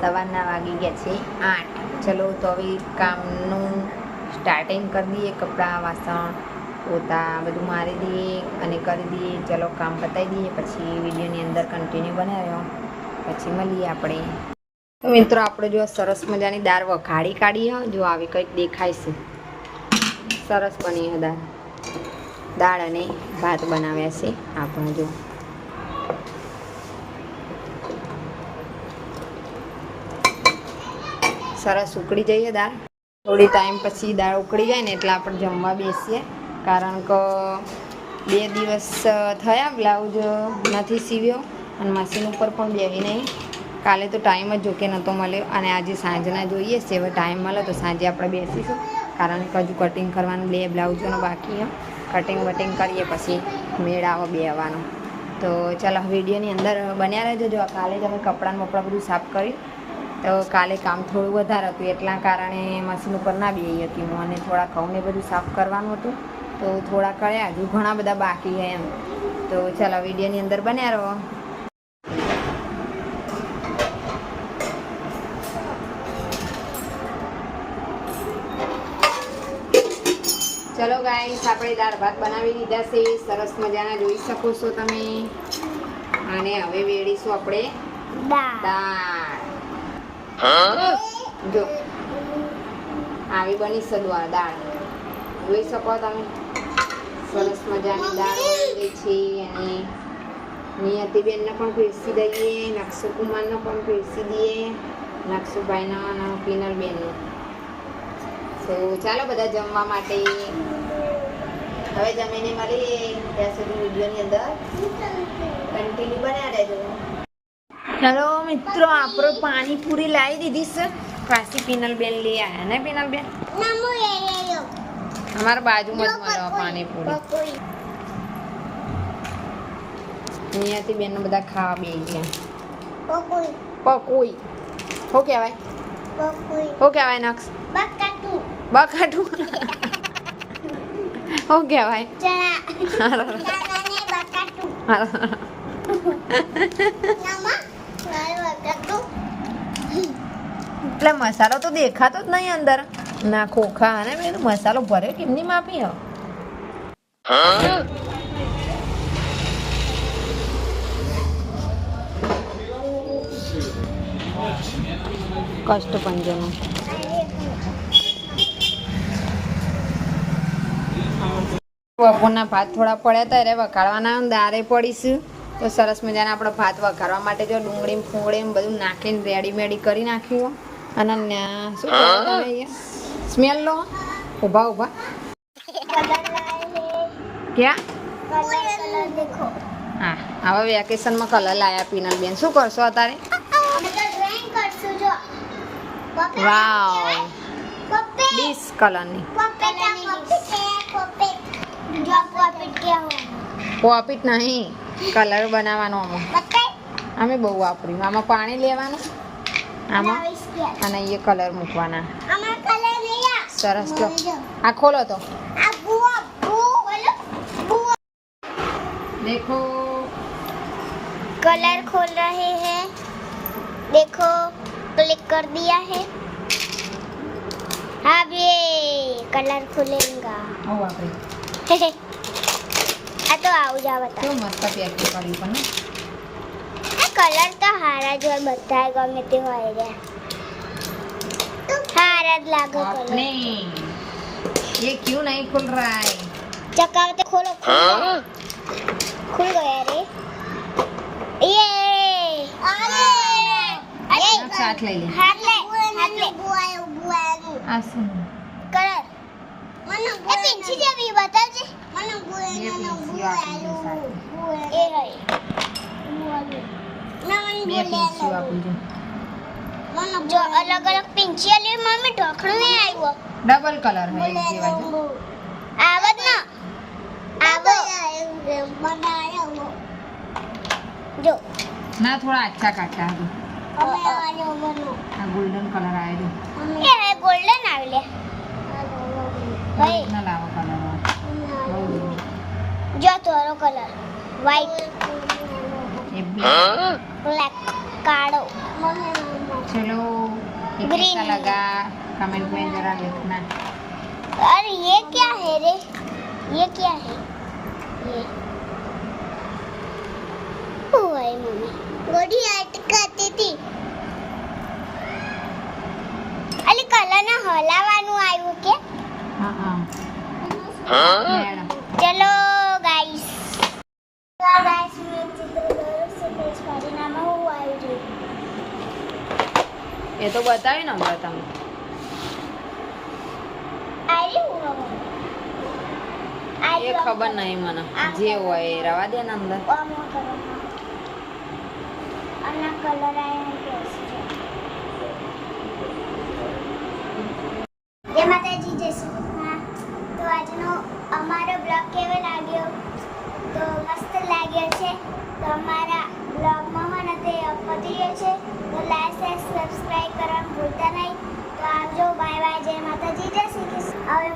સવારના વાગી ગયા છે આઠ. ચલો તો હવે કામનું સ્ટાર્ટિંગ કરી દઈએ, કપડાં, વાસણ, પોતા, બધું મારી દઈએ અને કરી દઈએ. ચલો કામ પતાવી દઈએ, પછી વિડીયોની અંદર કન્ટિન્યુ બનાવ્યો. પછી મળીએ આપણે. મિત્રો, આપણે જો સરસ મજાની દાળ વઘાડી કાઢીએ જો આવી કંઈક દેખાય છે. સરસ બની દાળ. દાળ અને ભાત બનાવ્યા છે. આપણે જો સરસ ઉકળી જઈએ દાળ. થોડી ટાઈમ પછી દાળ ઉકળી જાય ને એટલે આપણે જમવા બેસીએ. કારણ કે બે દિવસ થયા, બ્લાઉઝ નથી સીવ્યો અને મશીન ઉપર પણ બેહી નહીં. કાલે તો ટાઈમ જ જોકે નહોતો મળ્યો અને આજે સાંજના જોઈએ. છે, હવે ટાઈમ મળે તો સાંજે આપણે બેસીશું. કારણ કે હજુ કટિંગ કરવાનું બે બ્લાઉઝોનો બાકી કટિંગ વટિંગ કરીએ પછી મેળાવો બે આવવાનો તો ચાલો, વિડીયોની અંદર બન્યા રહેજો. જો કાલે જ અમે કપડાં બપડા બધું સાફ કર્યું તો કાલે કામ થોડું વધારે હતું એટલા કારણે મશીન ઉપર ના બેહી હતી હું અને થોડા ઘઉંને બધું સાફ કરવાનું હતું. તો થોડા કર્યા હજુ ઘણા બધા બાકી છે એમ. તો ચાલો વિડીયોની અંદર બન્યા રહો. ચલો ગાઈસ આપણે દાળ ભાત બનાવી લીધા છે. સરસ મજાના જોઈ શકો છો તમે. અને હવે વેડીશું આપણે દાળ. જો. આવી બની છે દ્વા- દાળ જોઈ શકો તમે. સરસ મજાની દાળ બની છે અને નિયતિબેનને પણ પીરસી દઈએ નકશુકુમારને પણ પીરસી દઈએ નકશુભાઈનો અને પીનલબેનનો તો ચાલો બધા જમવા માટે. હવે જમીને મળીએ. ત્યાં સુધી વિડીયોની અંદર. કન્ટિન્યુ બન્યા રહેજો. હેલો મિત્રો આપણો પાણીપુરી લાવી દીધી છે. પાછી પિનલબેન લઈ આવ્યા ને પિનલબેન અમારા બાજુમાં જ મળે પાણીપુરી. અહીંયાથી બેન બધા ખાવા બે ગયા. પકોઈ શું કહેવાય? શું કહેવાય નક્ષ બકાટું. શું કહેવાય? એટલે મસાલો તો દેખાતો જ નહીં અંદર. ના ખોખા અને મેં મસાલો ભર્યો કેમની માપી કષ્ટ પંજનો બપોરના ભાત થોડા પડ્યા હતા, એટલે વઘાડવાના દારે પડીશું. તો સરસ મજાના આપણે ભાત વઘારવા માટે જો ડુંગળી ફૂંગળી બધું નાખીને રેડી મેડી કરી નાખ્યું અને ન્યા- શું સ્મેલ લો ઊભા ઊભા ક્યાં હા હવે વેકેશનમાં કલર લાયા પીનલ બેન શું કરશો અત્યારે વાવ ડીશ કલરની પોપીટ નહીં કલર બનાવવાનો આમાં અમે બહુ વાપર્યું આમાં પાણી લેવાનું આમાં અને એ કલર મૂકવાના સરસ લો આ ખોલો તો દેખો कलर खोल रहे हैं देखो क्लिक कर दिया है अब ये कलर खुलेगा બહુ વાપરી આ તો આવું જ આ બતા કેવું મસ્ત પેકિંગ કર્યું પણ ને? આ કલર તો હારા જ હોય रेड लागो करो ये क्यों नहीं खुल रहा है? चक्कावते खोलो। हाँ? खुल गया रे। ये। अरे। अरे हाथ ले ले। हाथ ले। हाथ ले। बुआए बुआए आसुन। कलर। मने ये पीछे जे भी बता जी। मने बुआ मने बुआए ए है। बुआ ना। मन बोले જો અલગ અલગ પિંચી આલી મમ્મી ઢોકણું નહીં આવ્યો. ડબલ કલર હે એક જેવા છે આવત ના. આવો જો. ના થોડા આછા કાટા હવે આ ગોલ્ડન કલર આવ્યો એ હે ગોલ્ડન આવી લે. ભાઈ ના લાવો કલર જો થોડો કલર વ્હાઈટ બ્લેક કાળો. ચલો ये Green. कैसा लगा कमेंट में जरा लिखना अरे ये क्या है रे ये क्या है ये ओ भाई मम्मी गोड़ी અટકાતી હતી અલી કલરને હલાવવાનું આવ્યું કે हाँ हाँ मैडम ચલો એ તો બતાવી ને હમણાં તમે એ ખબર નહીં મને. જે હોય એ રવા દે ને અંદર. જય માતાજી જય શ્રી તો આજનો અમારો બ્લોગ કેવો લાગ્યો? તો મસ્ત લાગ્યો છે. તો અમારા બ્લોગમાં મને તે પતી ગયો છે. લાઈક શેર સબસ્ક્રાઇબ કરવાનું ભૂલતા નહીં તો આવજો બાય બાય જય માતાજી જય શ્રી કૃષ્ણ હવે